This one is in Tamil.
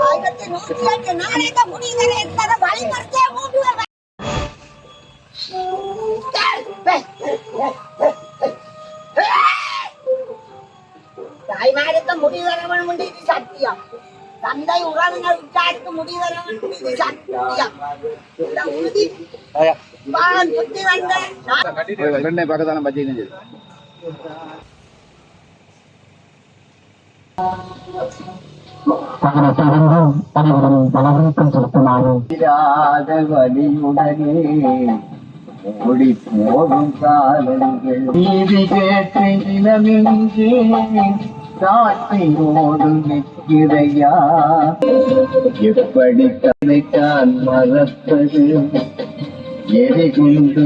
ஆயிரத்தி நூத்தி எட்டு நாளைக்கு முடிகிற என்பதை வழிமறித்தே தாய்மாருக்கு முடிவரவன் முடிது சத்தியம். தந்தை உறவினர் விட்டாருக்கு முடிவரவன் முடிது சத்தியம். இந்த உறுதி வந்த ரெண்டே பக்கத்தான பச்சை அனைவரும் வளவணக்கம் செலுத்துமாறு. வழியுடனே ஓடி போகும் காலங்கள் நீதி கேட்டு இளமிங்கே காற்றை ஓடும் நிற்கிறையா? எப்படி தன்னைத்தான் மறப்பது? எதை கொண்டு